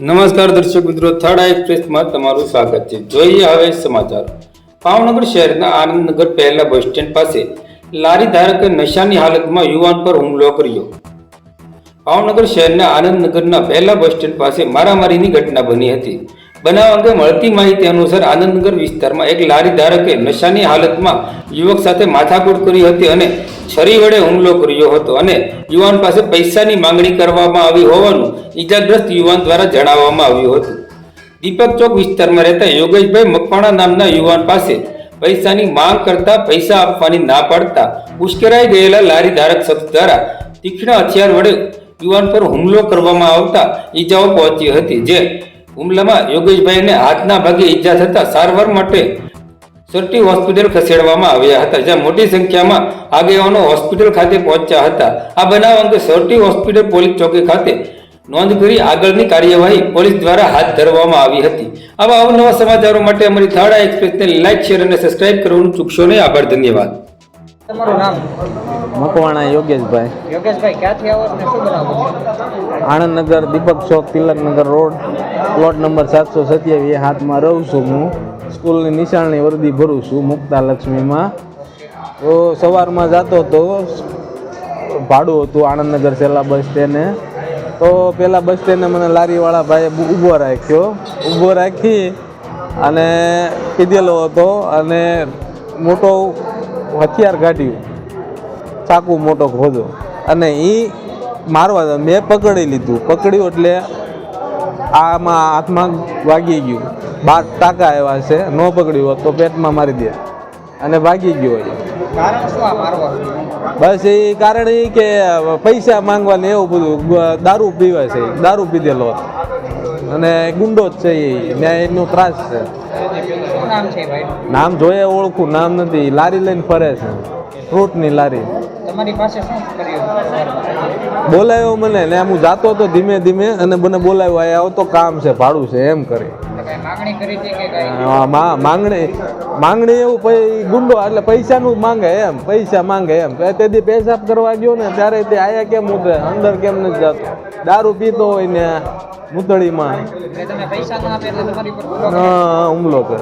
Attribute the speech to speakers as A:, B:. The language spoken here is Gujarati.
A: નમસ્કાર દર્શક મિત્રો, થર્ડ આઈ એક્સપ્રેસમાં તમારું સ્વાગત છે. જોઈએ હવે સમાચાર. ભાવનગર શહેરના આનંદનગર પહેલા બસ સ્ટેન્ડ પાસે લારી ધારકે નશાની હાલતમાં યુવાન પર હુમલો કર્યો. ભાવનગર શહેરના આનંદનગરના પહેલા બસ સ્ટેન્ડ પાસે મારામારીની ઘટના બની હતી. બનાવ અંગે મળતી માહિતી અનુસાર આનંદનગર વિસ્તારમાં એક લારી ધારકે નશાની હાલતમાં યુવક સાથે માથાકૂટ કરી હતી અને છરી વડે હુમલો કર્યો હતો અને યુવાન પાસે પૈસાની માંગણી કરવામાં આવી હોવાનું ઈજાગ્રસ્ત યુવાન દ્વારા જણાવવામાં આવ્યું હતું. દીપક ચોક વિસ્તારમાં રહેતા યોગેશભાઈ મકવાણા નામના યુવાન પાસે પૈસાની માંગ કરતા પૈસા આપવાની ના પાડતા ઉશ્કેરાઈ ગયેલા લારી ધારક શખ્સ દ્વારા તીક્ષ્ણ હથિયાર વડે યુવાન પર હુમલો કરવામાં આવતા ઈજાઓ પહોંચી હતી, જે હુમલામાં યોગેશભાઈને હાથના ભાગે ઈજા થતા સારવાર માટે સરટી હોસ્પિટલ ખસેડવામાં આવ્યા હતા, જ્યાં મોટી સંખ્યામાં આગેવાનો હોસ્પિટલ ખાતે પહોંચ્યા હતા. આ બનાવ અંગે સરટી હોસ્પિટલ પોલીસ ચોકી ખાતે નોંધ કરી આગળની કાર્યવાહી પોલીસ દ્વારા હાથ ધરવામાં આવી હતી. આવા અવનવા સમાચારો માટે અમારી થાળા એક્સપ્રેસને લાઇક શેર અને સબસ્ક્રાઇબ કરવાનું ચૂકશો નહીં. આભાર, ધન્યવાદ.
B: તમારું નામ?
C: મકવાણા યોગેશભાઈ.
B: યોગેશભાઈ ક્યાંથી આવો છો ને શું બનાવો
C: Anandnagar Deepak Chowk Tilaknagar road plot number સાતસો સત્યાવીસ. હાથમાં રહું છું હું. સ્કૂલની નિશાળની વર્દી ભરું છું મુક્તા લક્ષ્મીમાં તો સવારમાં જતો તો ભાડું હતું આણંદનગર છેલ્લા બસ સ્ટેન્ડે તો પેલા બસ સ્ટેન્ડે મને લારીવાળા ભાઈએ ઊભો રાખ્યો. ઊભો રાખી અને કીધેલો હતો અને મોટો હથિયાર કાઢ્યું ચાકુ મોટો ખોદો અને એ મારવા મેં પકડી લીધું. પકડ્યું એટલે આમાં હાથમાં વાગી ગયું. બાર ટાંકા આવ્યા છે. ન પકડ્યું હોત તો પેટમાં મારી દે. અને ભાગી ગયો
B: મારવાનું
C: બસ એ કારણ એ કે પૈસા માંગવાને એવું બધું. દારૂ પીવા છે. દારૂ પીધેલો. હતો. અને ગુંડો જ છે એ ન્યાય એનો ત્રાસ છે.
B: નામ
C: જોઈએ ઓળખું નામ નથી. લારી લઈને ફરે છે. ફ્રૂટની લારી.
B: તમારી પાસે શું કર્યું?
C: બોલાયો મને ને હું જાતો હતો ધીમે ધીમે અને મને બોલાયો આ આવતો કામ છે ભાડું છે. એમ કરી.
B: માગણી
C: માંગણી એવું પછી ગુંડો એટલે પૈસાનું માંગે એમ પૈસા માંગે એમ. તેથી પેશાબ કરવા ગયો ને ત્યારે તે આયા કેમ ઉતરે? અંદર કેમ નથી જતો? દારૂ પીતો હોય ને મૂતળીમાં હુમલો કરે.